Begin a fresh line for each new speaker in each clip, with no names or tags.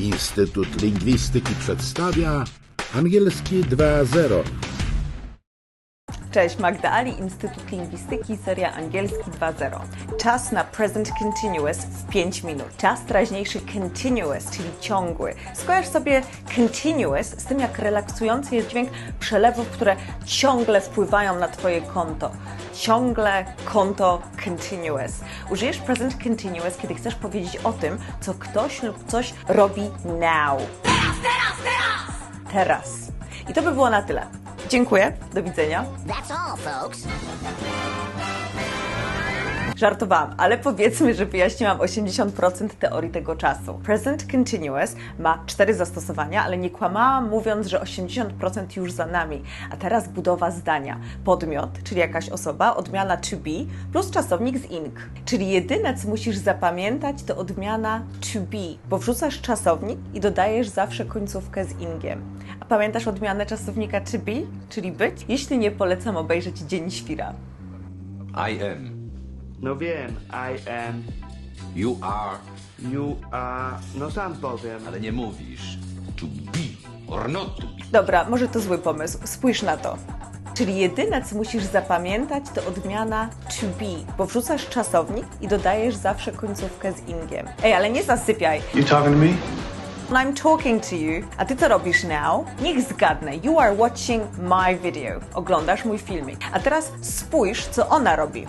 Instytut Lingwistyki przedstawia angielski 2.0.
Cześć, Magda Ali, Instytut Lingwistyki, seria angielski 2.0. Czas na present continuous w 5 minut. Czas teraźniejszy continuous, czyli ciągły. Skojarz sobie continuous z tym, jak relaksujący jest dźwięk przelewów, które ciągle wpływają na Twoje konto. Ciągle konto continuous. Użyjesz present continuous, kiedy chcesz powiedzieć o tym, co ktoś lub coś robi now. Teraz. I to by było na tyle. Dziękuję, do widzenia.
That's all, folks.
Żartowałam, ale powiedzmy, że wyjaśniłam 80% teorii tego czasu. Present continuous ma cztery zastosowania, ale nie kłamałam mówiąc, że 80% już za nami. A teraz budowa zdania. Podmiot, czyli jakaś osoba, odmiana to be plus czasownik z ing. Czyli jedyne, co musisz zapamiętać, to odmiana to be, bo wrzucasz czasownik i dodajesz zawsze końcówkę z ingiem. A pamiętasz odmianę czasownika to be, czyli być? Jeśli nie, polecam obejrzeć Dzień Świra.
I am.
No wiem, I am,
You are,
you are, no sam powiem.
ale nie mówisz to be or not to be.
Dobra, może to zły pomysł. Spójrz na to. Czyli jedyne, co musisz zapamiętać, to odmiana to be, bo wrzucasz czasownik i dodajesz zawsze końcówkę z ingiem. Ej, ale nie zasypiaj.
You talking to me?
I'm talking to you. A ty co robisz now? Niech zgadnę. You are watching my video. Oglądasz mój filmik. A teraz spójrz, co ona robi.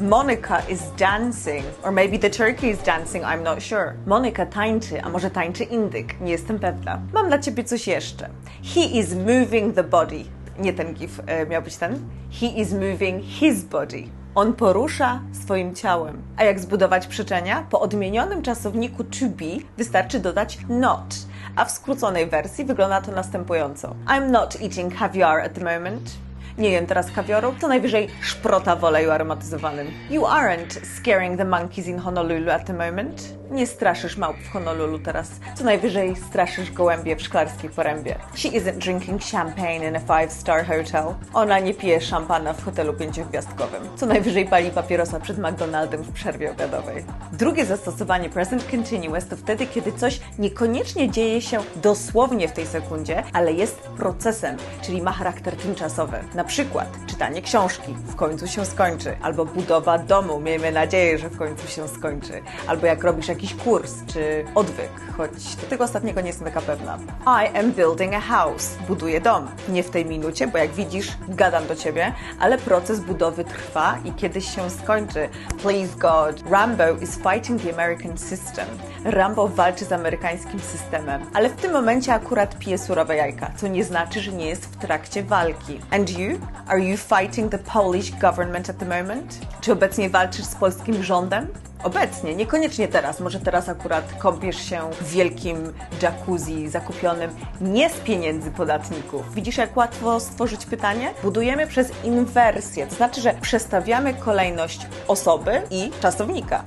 Monica is dancing, or maybe the turkey is dancing, I'm not sure. Monika tańczy, a może tańczy indyk, nie jestem pewna. Mam dla ciebie coś jeszcze. He is moving the body. Nie ten gif, e, miał być ten. He is moving his body. On porusza swoim ciałem. A jak zbudować przyczenia? Po odmienionym czasowniku to be wystarczy dodać not. A w skróconej wersji wygląda to następująco. I'm not eating caviar at the moment. Nie jem teraz kawioru, to najwyżej szprota w oleju aromatyzowanym. You aren't scaring the monkeys in Honolulu at the moment. Nie straszysz małp w Honolulu teraz, co najwyżej straszysz gołębie w szklarskiej porębie. She isn't drinking champagne in a five-star hotel. Ona nie pije szampana w hotelu pięciogwiazdkowym, co najwyżej pali papierosa przed McDonaldem w przerwie obiadowej. Drugie zastosowanie present continuous to wtedy, kiedy coś niekoniecznie dzieje się dosłownie w tej sekundzie, ale jest procesem, czyli ma charakter tymczasowy. Na przykład czytanie książki w końcu się skończy, albo budowa domu, miejmy nadzieję, że w końcu się skończy, albo jak robisz jakiś kurs czy odwyk, choć do tego ostatniego nie jestem taka pewna. I am building a house. Buduję dom. Nie w tej minucie, bo jak widzisz, gadam do ciebie, ale proces budowy trwa i kiedyś się skończy. Please God. Rambo is fighting the American system. Rambo walczy z amerykańskim systemem, ale w tym momencie akurat pije surowe jajka, co nie znaczy, że nie jest w trakcie walki. And you? Are you fighting the Polish government at the moment? Czy obecnie walczysz z polskim rządem? Obecnie, niekoniecznie teraz. Może teraz akurat kąpiesz się w wielkim jacuzzi zakupionym nie z pieniędzy podatników. Widzisz, jak łatwo stworzyć pytanie? Budujemy przez inwersję, to znaczy, że przestawiamy kolejność osoby i czasownika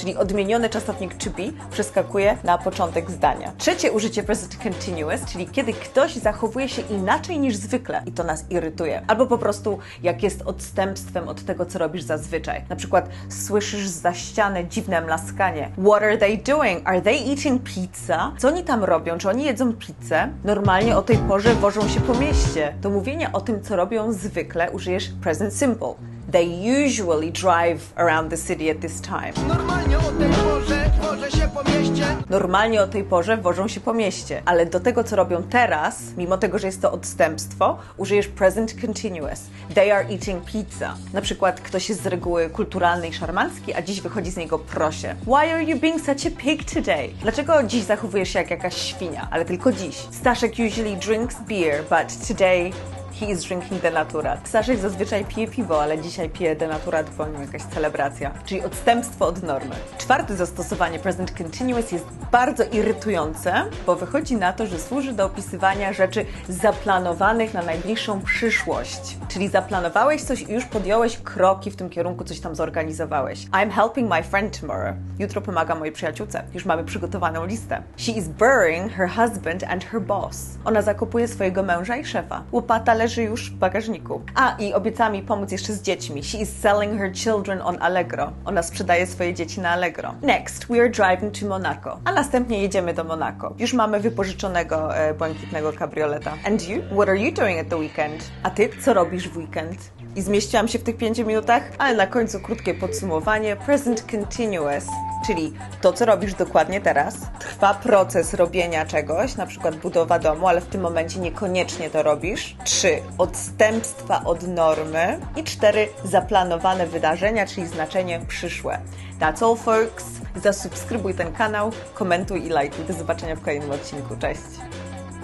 czyli odmieniony czasownik to be przeskakuje na początek zdania. Trzecie użycie present continuous, czyli kiedy ktoś zachowuje się inaczej niż zwykle i to nas irytuje. Albo po prostu jak jest odstępstwem od tego, co robisz zazwyczaj. Na przykład słyszysz za ściany dziwne mlaskanie. What are they doing? Are they eating pizza? Co oni tam robią? Czy oni jedzą pizzę? Normalnie o tej porze wożą się po mieście. Do mówienia o tym, co robią zwykle, użyjesz present simple. They usually drive around the city at this time.
Normalnie o tej porze wożę się po mieście.
Normalnie o tej porze wożą się po mieście, ale do tego, co robią teraz, mimo tego, że jest to odstępstwo, użyjesz present continuous. They are eating pizza. Na przykład ktoś jest z reguły kulturalny i szarmancki, a dziś wychodzi z niego prosie. Why are you being such a pig today? Dlaczego dziś zachowujesz się jak jakaś świnia? Ale tylko dziś. Staszek usually drinks beer, but today He is drinking denaturat. Staszek zazwyczaj pije piwo, ale dzisiaj pije denaturat, bo nim jakaś celebracja. Czyli odstępstwo od normy. Czwarte zastosowanie present continuous jest bardzo irytujące, bo wychodzi na to, że służy do opisywania rzeczy zaplanowanych na najbliższą przyszłość. Czyli zaplanowałeś coś i już podjąłeś kroki w tym kierunku, coś tam zorganizowałeś. I'm helping my friend tomorrow. Jutro pomagam mojej przyjaciółce. Już mamy przygotowaną listę. She is burying her husband and her boss. Ona zakopuje swojego męża i szefa. Łopata leży już w bagażniku. A, i obiecała mi pomóc jeszcze z dziećmi. She is selling her children on Allegro. Ona sprzedaje swoje dzieci na Allegro. Next, we are driving to Monaco. A następnie jedziemy do Monaco. Już mamy wypożyczonego e, błękitnego kabrioleta. And you? What are you doing at the weekend? A ty, co robisz w weekend? I zmieściłam się w tych pięciu minutach, ale na końcu krótkie podsumowanie. Present continuous, czyli to, co robisz dokładnie teraz. Trwa proces robienia czegoś, na przykład budowa domu, ale w tym momencie niekoniecznie to robisz. 3. Odstępstwa od normy. I 4. Zaplanowane wydarzenia, czyli znaczenie przyszłe. That's all, folks. Zasubskrybuj ten kanał, komentuj i lajkuj. Do zobaczenia w kolejnym odcinku. Cześć!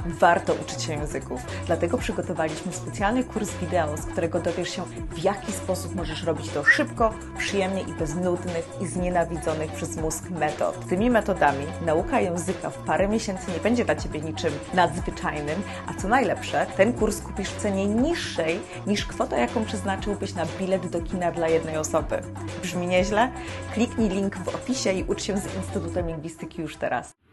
Warto uczyć się języków, dlatego przygotowaliśmy specjalny kurs wideo, z którego dowiesz się, w jaki sposób możesz robić to szybko, przyjemnie i bez nudnych i znienawidzonych przez mózg metod. Tymi metodami nauka języka w parę miesięcy nie będzie dla Ciebie niczym nadzwyczajnym, a co najlepsze, ten kurs kupisz w cenie niższej niż kwota, jaką przeznaczyłbyś na bilet do kina dla jednej osoby. Brzmi nieźle? Kliknij link w opisie i ucz się z Instytutem Lingwistyki już teraz.